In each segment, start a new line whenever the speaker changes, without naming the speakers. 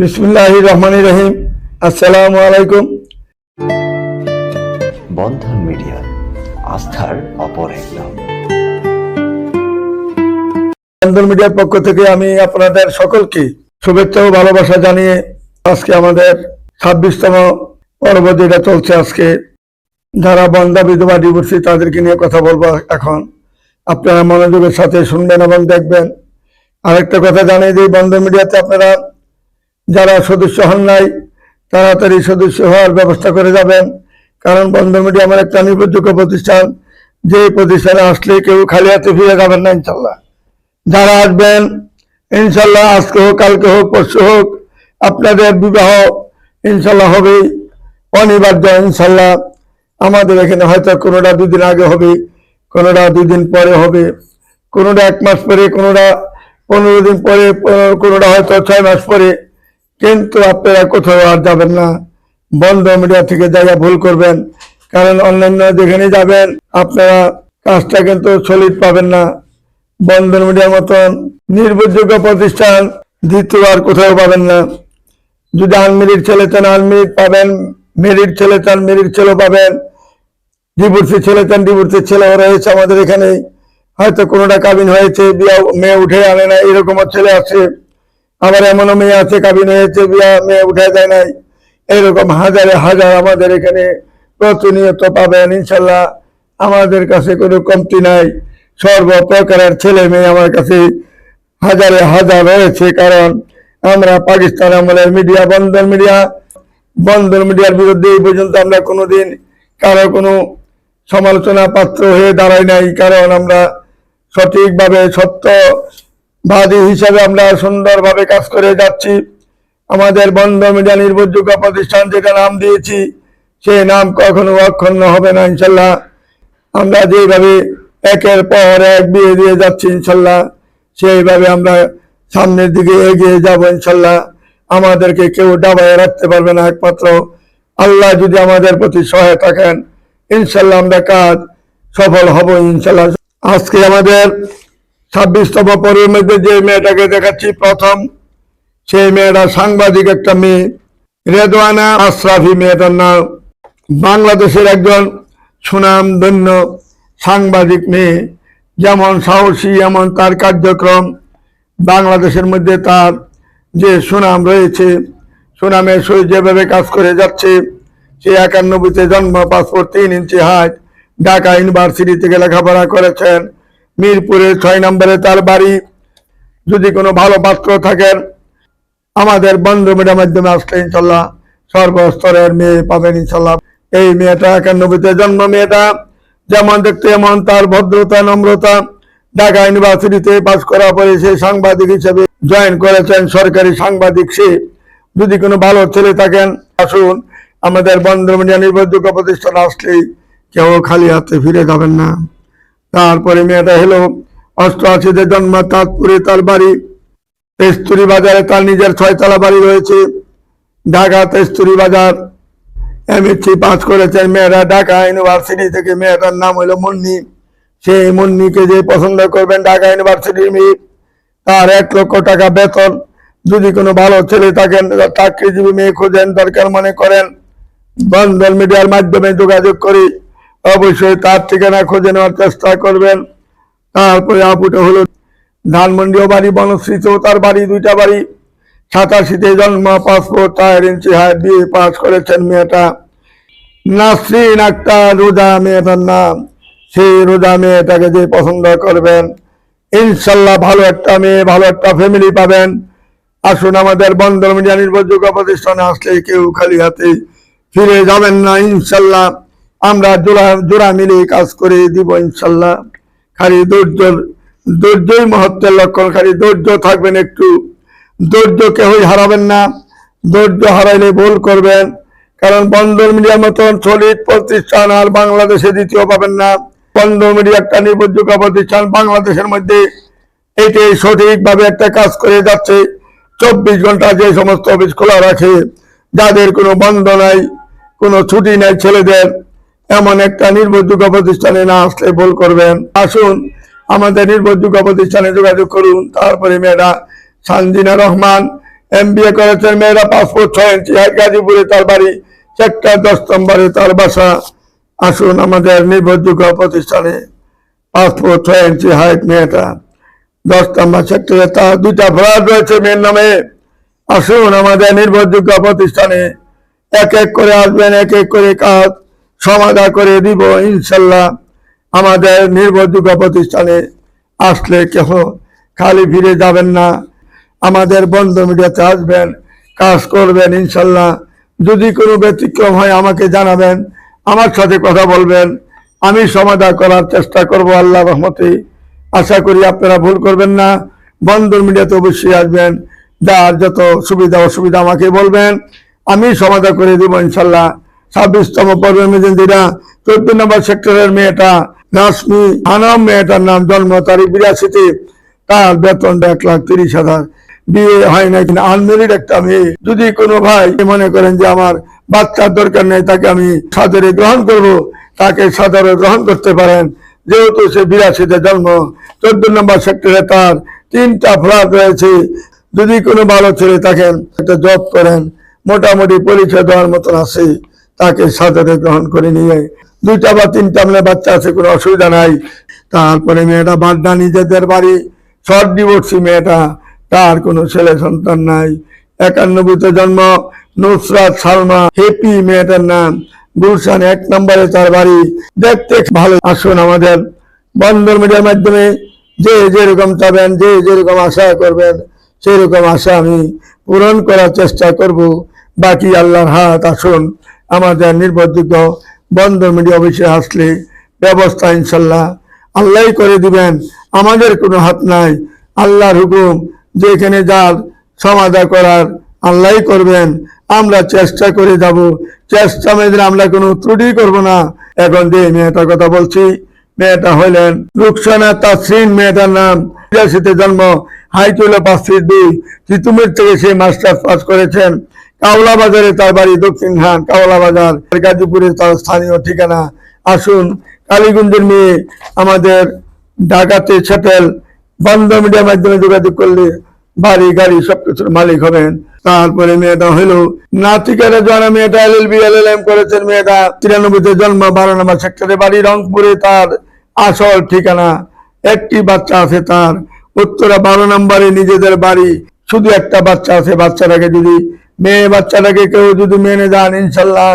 বিসমুল্লাহ রহমান রহিম। আসসালামু আলাইকুম।
বন্ধন মিডিয়া আস্থার অপর এক নাম।
বন্ধন মিডিয়ার পক্ষ থেকে আমি আপনাদের সকলকে শুভেচ্ছা ও ভালোবাসা জানিয়ে আজকে আমাদের ছাব্বিশতম পর্ব যেটা চলছে আজকে যারা বন্ধা বিধবা ডিভোর্সি তাদেরকে নিয়ে কথা বলব এখন। আপনারা মনোযোগের সাথে শুনবেন এবং দেখবেন। আরেকটা কথা জানিয়ে দিই বন্ধন মিডিয়াতে আপনারা যারা সদস্য হন নাই, তাড়াতাড়ি সদস্য হওয়ার ব্যবস্থা করে যাবেন। কারণ বন্ধন মিডিয়া আমার একটা নির্ভরযোগ্য প্রতিষ্ঠান। যে প্রতিষ্ঠানে আসলে কেউ খালি হাতে ফিরে যাবেন না, ইনশাল্লাহ। যারা আসবেন, ইনশাল্লাহ আজকে হোক, কালকে হোক, পরশু হোক, আপনাদের বিবাহ ইনশাল্লাহ হবে অনিবার্য ইনশাল্লাহ। আমাদের এখানে হয়তো কোনোটা দুদিন আগে হবে, কোনোটা দুদিন পরে হবে, কোনোটা এক মাস পরে, কোনোটা পনেরো দিন পরে কোনোটা হয়তো ছয় মাস পরে। কিন্তু আপনারা কোথাও আর যাবেন না। বন্ধ মিডিয়া থেকে জায়গা ভুল করবেন, কারণ অন্যান্য যেখানে যাবেন, আপনারা কাজটা কিন্তু সলিড পাবেন না। বন্ধন মিডিয়ার মতন নির্ভরযোগ্য প্রতিষ্ঠান দ্বিতীয় আর কোথাও পাবেন না। যদি আনমেরিট ছেলে চান আনমেরিট পাবেন মেরিট ছেলে চান মেরিট ছেলে পাবেন ডিভোর্সি ছেলে চান ডিভোর্সি ছেলেও রয়েছে আমাদের এখানে। হয়তো কোনোটা কাবিন হয়েছে, বিয়া মেয়ে উঠে আনে না, এরকমও ছেলে আছে। আবার এমনও মেয়ে আছে, কাবিন হয়েছে, বিয়া মেয়ে উঠে যায় নাই। এরকম হাজারে হাজার আমাদের এখানে প্রতিনিয়ত পাবেন, ইনশাল্লাহ। আমাদের কাছে কোনো কমতি নাই। সর্বপ্রকারের ছেলে মেয়ে আমার কাছে হাজারে হাজার রয়েছে, কারণ আমরা পাকিস্তান আমলের মিডিয়া বন্ধন মিডিয়া। বন্ধন মিডিয়ার বিরুদ্ধে এই পর্যন্ত আমরা কোনোদিন কারও কোনো সমালোচনা পাত্র হয়ে দাঁড়াই নাই, কারণ আমরা সঠিকভাবে সত্যবাদী হিসাবে আমরা সুন্দরভাবে কাজ করে যাচ্ছি। আমাদের বন্ধ মিডিয়া নির্ভরযোগ্য প্রতিষ্ঠান যেটা নাম দিয়েছি সেই নাম কখনো অক্ষুণ্ণ হবে না ইনশাল্লাহ। আমরা যেভাবে একের পর এক বিয়ে দিয়ে যাচ্ছি ইনশাল্লাহ, সেইভাবে আমরা সামনের দিকে এগিয়ে যাব ইনশাল্লাহ। আমাদেরকে কেউ ডাবায় রাখতে পারবে না একমাত্র। আল্লাহ যদি আমাদের প্রতি সহায় থাকেন, ইনশাল্লাহ আমরা কাজ সফল হব ইনশাল্লাহ। আজকে আমাদের ছাব্বিশতম পরের মধ্যে যে মেয়েটাকে দেখাচ্ছি, প্রথম সেই মেয়েটা সাংবাদিক একটা মেয়ে, রেদওয়ানা আশরাফি মেয়েটার নাম। বাংলাদেশের একজন সুনামধন্য সাংবাদিক মেয়ে, যেমন সাহসী এমন তার কার্যক্রম, বাংলাদেশের মধ্যে তার যে সুনাম রয়েছে সুনামের সহিত যেভাবে কাজ করে যাচ্ছে, সে একানব্বইতে জন্ম, পাসপোর্ট তিন ইঞ্চি হাইট, ঢাকা ইউনিভার্সিটি থেকে লেখাপড়া করেছেন। মিরপুরের ছয় নম্বরে তার বাড়ি। যদি কোনো ভালো পাত্র থাকেন আমাদের বন্ধু মিডিয়ার মাধ্যমে আসলে ইনশাল্লাহ সর্বস্তরের মেয়ে পাবেন ইনশাল্লাহ। এই মেয়েটা একানব্বইতে জন্ম, মেয়েটা যেমন দেখতে এমন, তার ভদ্রতা, নম্রতা ঢাকা ইউনিভার্সিটিতে পাশ করার পরে সে সাংবাদিক হিসেবে জয়েন করেছেন, সরকারি সাংবাদিক সে। যদি কোনো ভালো ছেলে থাকেন, আসুন, আমাদের বন্ধু মিডিয়া নির্ভরযোগ্য প্রতিষ্ঠান আসলেই কেউ খালি হাতে ফিরে যাবেন না। তারপরে মেয়েটা হলো অষ্টআশিতে জন্ম তাজপুরে তার বাড়ি তেস্তুরি বাজারে তার নিজের ছয়তলা বাড়ি রয়েছে। ঢাকা তেস্তুরি বাজার এমএসসি পাস করেছেন মেয়েরা। ঢাকা ইউনিভার্সিটি থেকে মেয়েটার নাম হলো মুন্নি। সেই মুন্নিকে যে পছন্দ করবেন ঢাকা ইউনিভার্সিটির মেয়ে, তার এক লক্ষ টাকা বেতন। যদি কোনো ভালো ছেলে থাকেন, চাকরিজীবী মেয়ে খোঁজেন, দরকার মনে করেন, বন্ধন মিডিয়ার মাধ্যমে যোগাযোগ করি অবশ্যই তার ঠিকানা খুঁজে নেওয়ার চেষ্টা করবেন। তারপরে আপুটা হলো ধানমন্ডিও বাড়ি বনশ্রীতেও তার বাড়ি দুইটা বাড়ি। সাতাশিতে জন্ম, পাসপোর্ট চার ইঞ্চি হাই বিয়ে পাস করেছেন মেয়েটা। নাসরিন আক্তার, রোজা মেয়েটার নাম। সেই রোজা মেয়েটাকে যে পছন্দ করবেন, ইনশাল্লাহ ভালো একটা মেয়ে, ভালো একটা ফ্যামিলি পাবেন। আসুন আমাদের বন্ধন মিডিয়া নির্ভরযোগ্য প্রতিষ্ঠানে আসলে কেউ খালি হাতে ফিরে যাবেন না, ইনশাল্লাহ। আমরা জোড়া জোড়া মিলে কাজ করে দিব ইনশাল্লাহ। খালি ধৈর্য, ধৈর্যই মহত্বের লক্ষণ। খালি ধৈর্য থাকবেন একটু। ধৈর্য কেউই হারাবেন না। ধৈর্য হারাইলে ভুল করবেন। কারণ বন্দর মিডিয়ার মতন সলিড প্রতিষ্ঠান আর বাংলাদেশে দ্বিতীয় পাবেন না। বন্দর মিডিয়া একটা নির্ভরযোগ্য প্রতিষ্ঠান বাংলাদেশের মধ্যে। এটাই সঠিকভাবে একটা কাজ করে যাচ্ছে। চব্বিশ ঘণ্টা যে সমস্ত অফিস খোলা রাখে, যাদের কোনো বন্ধ নাই, কোনো ছুটি নাই ছেলেদের এমন একটা নির্ভরযোগ্য প্রতিষ্ঠানে না আসলে ভুল করবেন। আসুন, আমাদের নির্ভরযোগ্য প্রতিষ্ঠানে যোগাযোগ করুন। তারপরে মেয়েরা Sanjina Rahman M B A করেছেন, মেয়েরা পাসপোর্ট ছয় ইঞ্চি গাজীপুরে তার বাড়ি সেক্টর দশ নম্বরে তার বাসা। আসুন, আমাদের নির্ভরযোগ্য প্রতিষ্ঠানে পাসপোর্ট ছয় ইঞ্চি, হাইট মেয়েটা দশ নম্বর সেক্টরে তার দুইটা ফ্ল্যাট রয়েছে মেয়ের নামে। আসুন, আমাদের নির্ভরযোগ্য প্রতিষ্ঠানে এক এক করে আসবেন, এক এক করে কাজ সমাধা করে দিব, ইনশাল্লাহ। আমাদের নির্ভরযোগ্য প্রতিষ্ঠানে আসলে কেহ খালি ফিরে যাবেন না। আমাদের বন্ধ মিডিয়াতে আসবেন, কাজ করবেন, ইনশাল্লাহ। যদি কোনো ব্যতিক্রম হয়, আমাকে জানাবেন, আমার সাথে কথা বলবেন। আমি সমাধা করার চেষ্টা করব আল্লাহ রহমতে। আশা করি আপনারা ভুল করবেন না। বন্দর মিডিয়াতে অবশ্যই আসবেন। যার যত সুবিধা, অসুবিধা আমাকে বলবেন, আমি সমাধা করে দিব, ইনশাল্লাহ। ছাব্বিশতম পর্বের মেজেন্দিরা চোদ্দ নম্বর সেক্টরের মেয়েটা নাসমি আনাম, মেয়েটার নাম জন্ম তারিখ বিরাশিতে। তার বেতন এক লাখ তিরিশ হাজার। বিয়ে হয় না কিনা আনমেরিড একটা মেয়ে। যদি কোনো ভাই মনে করেন যে আমার বাচ্চার দরকার নেই, তাকে আমি সাদরে গ্রহণ করব, তাকে সাদরে গ্রহণ করতে পারেন। যেহেতু সে বিরাশিতে জন্ম চোদ্দ নম্বর সেক্টরে তার তিনটা ফ্ল্যাট রয়েছে। যদি কোনো ভালো ছেলে থাকেন, একটা জব করেন, মোটামুটি পরিচয় দেওয়ার মতন আছে। তাকে সাদরে গ্রহণ করে নিয়ে, দুইটা বা তিনটা মানে বাচ্চা আছে, কোনো অসুবিধা নাই। তারপরে মেয়েটা বাড্ডা, নিজেদের বাড়ি, শর্ট ডিভোর্সি মেয়েটা, তার কোনো ছেলে সন্তান নাই। একানব্বইতে জন্ম, নুসরাত সালমা, হেপি মেয়েটার নাম, গুলশান এক নম্বরে তার বাড়ি। দেখতে ভালো, আসুন আমাদের বন্দর মিডিয়ার মাধ্যমে যে যেরকম চাবেন, যে যেরকম আশা করবেন, সেরকম আশা আমি পূরণ করার চেষ্টা করব। বাকি আল্লাহর হাত, আসুন। আমাদের নির্ভরযোগ্য বন্দর মিডিয়া অফিসে আসলে ব্যবস্থা ইনশাল্লাহ। আল্লাহই করে দিবেন, আমাদের কোনো হাত নাই। আল্লাহর হুকুম, যেখানে যার সমাধা করার আল্লাহই করবেন। আমরা চেষ্টা করে যাব। চেষ্টা মেয়েদের আমরা কোনো ত্রুটি করব না। এখন যে মেয়েটার কথা বলছি, মেয়েটা হইলেন রুকসানা তাসরিন মেয়েটার নাম। জন্ম, হাইতুল পাঁচ ফিট দুই। তিতুমির থেকে সে মাস্টার্স পাস করেছেন। কাওলা বাজারে তার বাড়ি দক্ষিণ খান কাওলা বাজার গাজীপুরে তার স্থানীয় ঠিকানা। আসুন, কালীগঞ্জের মেয়ে আমাদের ঢাকাতে সেটেল বন্ধ মিডিয়ার মাধ্যমে যোগাযোগ করলে বাড়ি, গাড়ি সবকিছুর মালিক হবেন। তারপরে মেয়েটা হইল নাতিকারা জানা মেয়েটা এল L B L L M করেছেন মেয়েটা। তিরানব্বইতে জন্ম, বারো নম্বর সেক্টরে বাড়ি, রংপুরে তার আসল ঠিকানা। একটি বাচ্চা আছে তার। উত্তরা বারো নম্বরে নিজেদের বাড়ি। শুধু একটা বাচ্চা আছে, বাচ্চাটাকে যদি মেয়ে বাচ্চাটাকে কেউ যদি মেনে যান ইনশাল্লাহ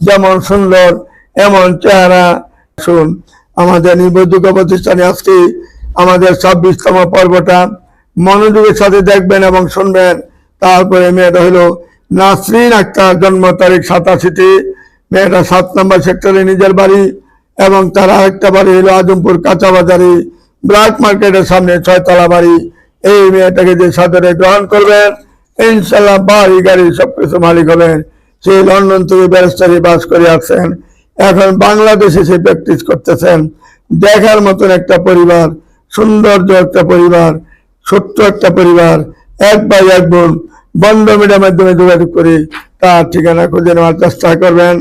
যেমন সুন্দর, এমন চেহারা। শুন আমাদের নির্ভরযোগ্য প্রতিষ্ঠানে আজকে আমাদের ছাব্বিশতম পর্বটা মনোযোগের সাথে দেখবেন এবং শুনবেন। তারপরে মেয়েটা হলো নাসরিন আক্তার, জন্ম তারিখ সাতাশিতে। মেয়েটা সাত নম্বর সেক্টরে নিজের বাড়ি এবং তার আরেকটা বাড়ি হলো আজমপুর কাঁচা বাজারে ব্ল্যাক মার্কেটের সামনে ছয়তলা বাড়ি। এই মেয়েটাকে যে সাদরে গ্রহণ করবেন ইনশাল্লাহ বাড়ি, গাড়ি সবকিছু মালিক হবেন। সে লন্ডন থেকে ব্যারিস্টারি পাস করে আসছেন, এখন বাংলাদেশে সে প্র্যাকটিস করতেছেন। দেখার মতন একটা পরিবার, সৌন্দর্য একটা পরিবার, ছোট্ট একটা পরিবার, এক ভাই, এক বোন, বন্ধ মিডিয়ার মাধ্যমে যোগাযোগ করে তার ঠিকানা খুঁজে নেওয়ার চেষ্টা করবেন।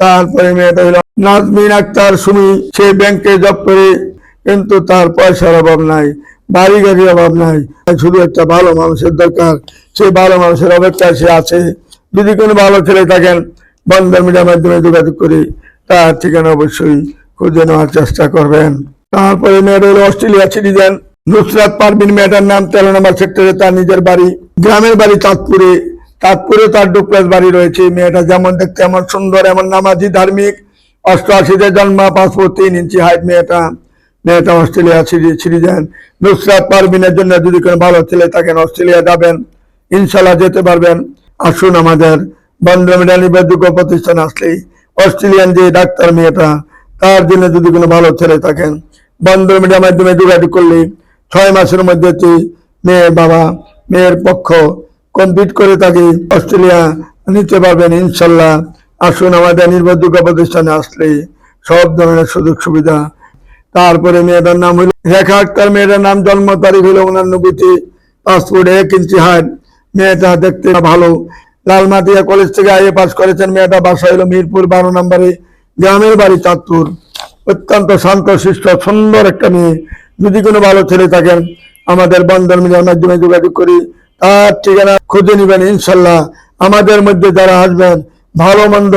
তারপরে মেয়েটা হলো নাজমিন আক্তার সুমি, সে ব্যাংকে জব করে, কিন্তু তার পয়সার অভাব নাই। বাড়ি গাড়ির অভাব নাই। শুধু একটা ভালো মানুষের দরকার। সেই ভালো মানুষের অপেক্ষায় সে আছে। যদি কোনো ভালো ছেলে থাকেন বন্ধ মিডিয়ার মাধ্যমে যোগাযোগ করে তার ঠিকানা অবশ্যই খুঁজে নেওয়ার চেষ্টা করবেন। তারপরে মেয়েটা হলো অস্ট্রেলিয়া সিটিজেন। নুসরাত পারবিন মেয়েটার নাম তেরো নম্বর সেক্টরে তার নিজের বাড়ি। গ্রামের বাড়ি চাঁদপুরে। চাঁদপুরে তার ডুপ্লেস বাড়ি রয়েছে। মেয়েটা যেমন দেখতে এমন সুন্দর, এমন নামাজি, ধার্মিক। অষ্টআশিতে জন্মা, পাঁচ পাসপোর্ট তিন ইঞ্চি হাইট মেয়েটা। মেয়েটা অস্ট্রেলিয়া সিটিজেন নুসরাত পারবিনের জন্য যদি কোনো ভালো ছেলে থাকেন অস্ট্রেলিয়া যাবেন। ইনশাল্লাহ যেতে পারবেন। আসুন আমাদের বন্ধমিডা নির্ভরযোগ্য প্রতিষ্ঠান আসলেই। অস্ট্রেলিয়ান যে ডাক্তার মেয়েটা, তার জন্য যদি কোনো ভালো ছেলে থাকেন বন্ধ মিডিয়ার মাধ্যমে যোগাযোগ করলে ছয় মাসের মধ্যে তুই মেয়ের বাবা, মেয়ের পক্ষ কমপ্লিট করে তাকে অস্ট্রেলিয়া নিতে পারবেন ইনশাল্লাহ আসুন আমাদের নির্ভরযোগ্য প্রতিষ্ঠানে আসলে সব ধরনের সুযোগ সুবিধা তারপরে মেয়েটার নাম হইল রেখা আক্তার, মেয়েটার নাম জন্ম তারিখ হইল উনানব্বইতে পাসপোর্ট এক ইঞ্চি হাইট। মেয়েটা দেখতে ভালো। লালমাটিয়া কলেজ থেকে আইএ পাস করেছেন। মেয়েটা বাসা হইল মিরপুর, বারো নম্বরে গ্রামের বাড়ি চাঁদপুর। অত্যন্ত শান্ত শিষ্ট সুন্দর একটা মেয়ে। যদি কোনো ভালো ছেলে থাকেন, আমাদের বন্ধন মিডিয়ার মাধ্যমে যোগাযোগ করি। তার ঠিকানা খুঁজে নিবেন ইনশাল্লাহ। আমাদের মধ্যে যারা আসবেন ভালো মন্দ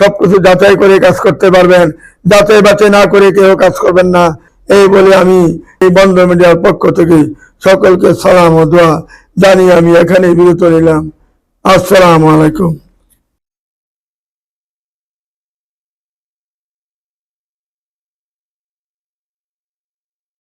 সবকিছু যাচাই করে কাজ করতে পারবেন। যাচাই বাছাই না করে কেউ কাজ করবেন না। এই বলে আমি এই বন্ধ মিডিয়ার পক্ষ থেকে সকলকে সালাম ও দোয়া জানিয়ে আমি এখানে বিরত নিলাম আসসালামু আলাইকুম।